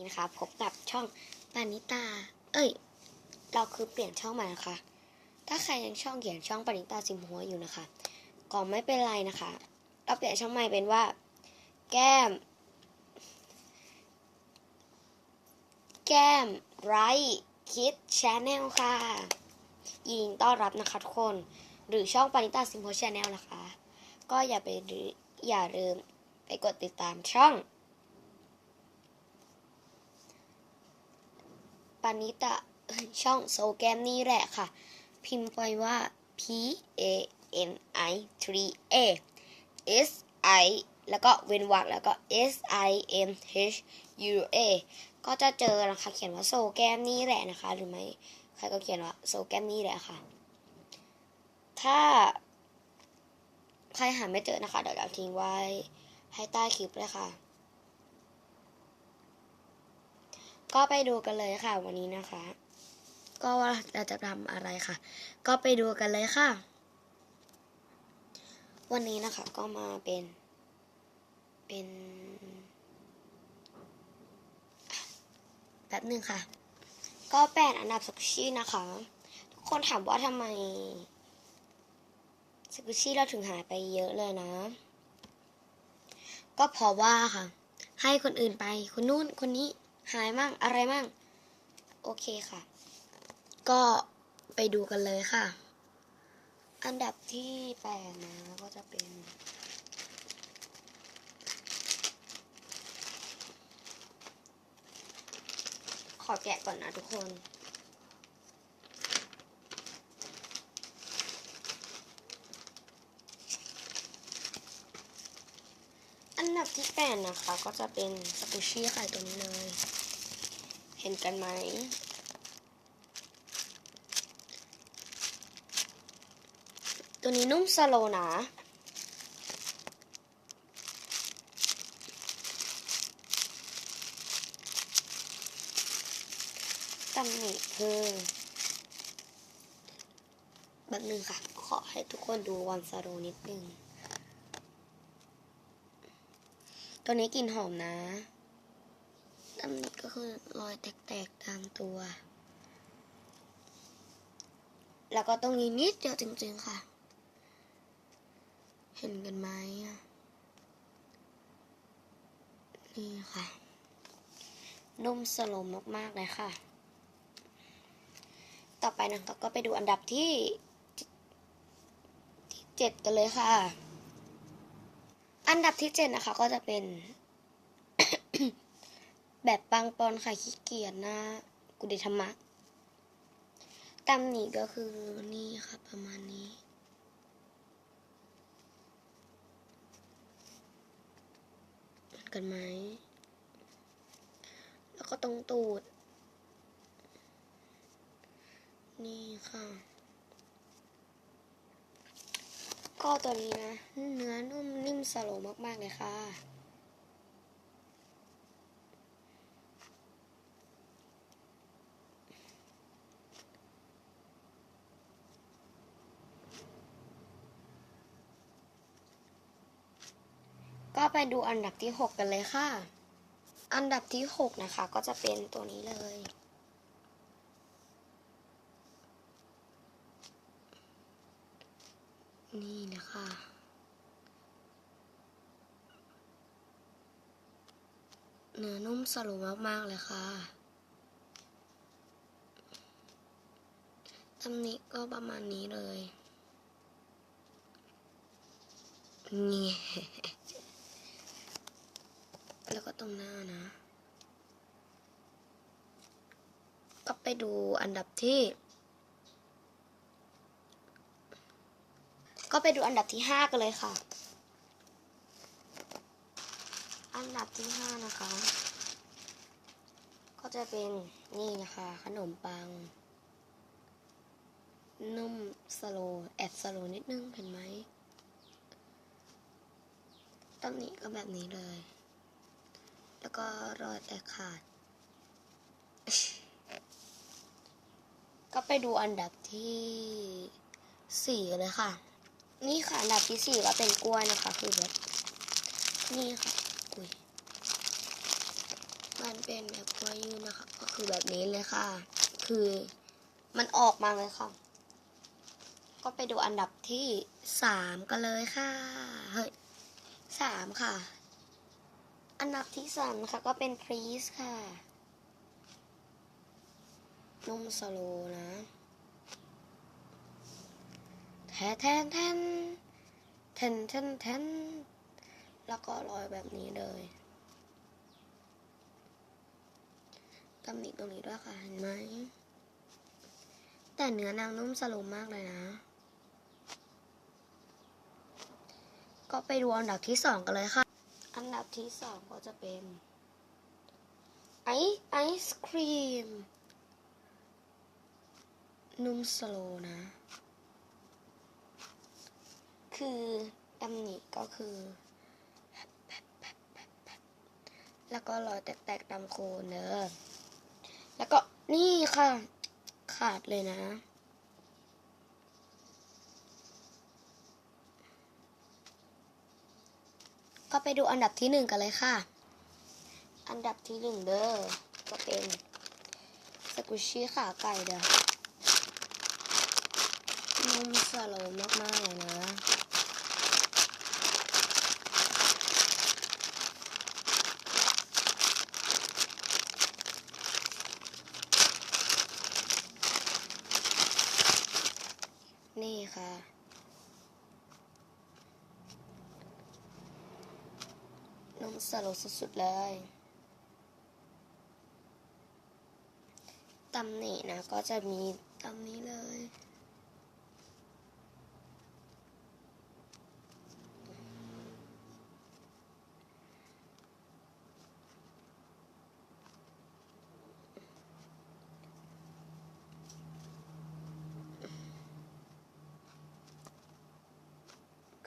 นี้นะคะ พบกับช่องปานิตา เอ้ย เราคือเปลี่ยนช่องม่นะคะ ถ้าใครยังช่องเขียนช่องปานิตาซิมหัวอยู่นะคะ ก็ไม่เป็นไรนะคะ เราเปลี่ยนช่องใหม่เป็นว่า แก้ม แก้มไรคิดชาแนลค่ะ ยินดีต้อนรับนะคะทุกคน หรือช่องปานิตาซิมโพชาแนลนะคะ ก็อย่าไปอย่าลืมไปกดติดตามช่อง ปานิตะช่องโซแกมนี่แหละค่ะ พิมพ์ไปว่า P A N I 3 A S I แล้วก็เว้นวรรคแล้วก็ S I M H U A ก็จะเจอนะคะ เขียนว่าโซแกมนี่แหละนะคะ หรือไม่ใครก็เขียนว่าโซแกมนี่แหละค่ะ ถ้าใครหาไม่เจอนะคะ เดี๋ยวเราทิ้งไว้ให้ใต้คลิปเลยค่ะ ก็ไปดูกันเลยค่ะวันนี้นะคะ ก็ว่าเราจะทำอะไรค่ะ ก็ไปดูกันเลยค่ะ วันนี้นะคะก็มาเป็น เป็นแป๊บหนึ่งค่ะ ก็แปดอันดับสกุชี่นะคะ ทุกคนถามว่าทำไมสกุชี่เราถึงหายไปเยอะเลยนะ ก็เพราะว่าค่ะ ให้คนอื่นไปคนนู้นคนนี้ หายมั่งอะไรมั่ง โอเคค่ะ ก็ไปดูกันเลยค่ะ อันดับที่แปดนะก็จะเป็นขอแกะก่อนนะทุกคน อันดับที่แปดนะคะ ก็จะเป็นสกูชี่ไข่ตัวนี้เลย เห็นกันไหม ตัวนี้นุ่มสโลนะตำหนิคือแบบนึงค่ะ ขอให้ทุกคนดูวันสโลนิดนึง ตัวนี้กลิ่นหอมนะ ตำหนิก็คือรอยแตกๆตามตัว แล้วก็ตรงนี้นิดเดียวจริง ๆค่ะ เห็นกันไหมนี่ค่ะ นุ่มสโลมมากๆเลยค่ะ ต่อไปนะคะก็ไปดูอันดับที่ที่เจ็ดกันเลยค่ะ อันดับที่เจ็ดนะคะก็จะเป็น แบบปังปอนค่ะขี้เกียจนะกุเดธรรมะตำหนิก็คือนี่ค่ะประมาณนี้เหมือนกันไหม แล้วก็ตรงตูด นี่ค่ะ ก็ตัวนี้นะ เนื้อนุ่มนิ่มสโลว์มาก ๆ เลยค่ะ ก็ไปดูอันดับที่หกกันเลยค่ะ อันดับที่หกนะคะ ก็จะเป็นตัวนี้เลย นี่นะคะเนื้อนุ่มสลูมากๆเลยค่ะตำหนิก็ประมาณนี้เลยนี่ แล้วก็ตรงหน้านะ ก็ไปดูอันดับที่ ก็ไปดูอันดับที่ห้ากันเลยค่ะ อันดับที่ห้านะคะ ก็จะเป็นนี่นะคะ ขนมปัง นุ่มสโลแอบสโลนิดนึงเห็นไหมตำหนิก็แบบนี้เลย แล้วก็รอยแตกขาด ก็ไปดูอันดับที่สี่เลยค่ะ นี่ค่ะอันดับที่สี่ก็เป็นกล้วยนะคะ คือแบบนี่ค่ะอุ้ยมันเป็นแบบตัวยยืนนะคะ ก็คือแบบนี้เลยค่ะ คือมันออกมาเลยค่ะ ก็ไปดูอันดับที่สามกันเลยค่ะ เฮ้ยสามค่ะ อันดับที่สามนะคะก็เป็นพรีสค่ะ นุ่มสโลนะแทนแทนแทนแทนแทนแทนแล้วก็ลอยแบบนี้เลยตำหนิตรงนี้ด้วยค่ะ เห็นไหม แต่เนื้อนางนุ่มสโลมากเลยนะ ก็ไปดูอันดับที่สองกันเลยค่ะ อันดับที่สองก็จะเป็นไอซ์ไอศครีม นุ่มสโลนะ คือตำหนิก็คือ แล้วก็รอยแตกๆตามโคนเนอะแล้วก็นี่ค่ะ ขาดเลยนะ ก็ไปดูอันดับที่หนึ่งกันเลยค่ะ อันดับที่หนึ่งเด้อ ก็เป็นสกุชชี่ขาไก่เด้อนุ่มสโลว์มากๆเลยนะนี่ค่ะ นุ่มสลว์สุดๆเลยตำหนินะ ก็จะมีตำนี้เลย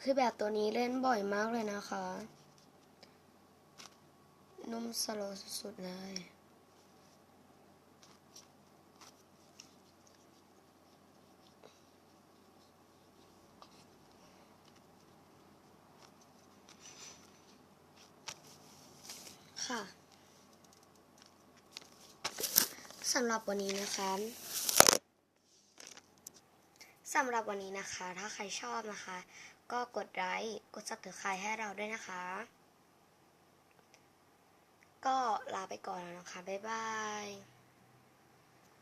คือแบบตัวนี้เล่นบ่อยมากเลยนะคะ นุ่มสโลสุดๆเลยค่ะสำหรับวันนี้นะคะสำหรับวันนี้นะคะ ถ้าใครชอบนะคะ ก็กดไลค์กดซับสไครต์ให้เราด้วยนะคะ ก็ลาไปก่อนแล้วนะคะ บ๊ายบาย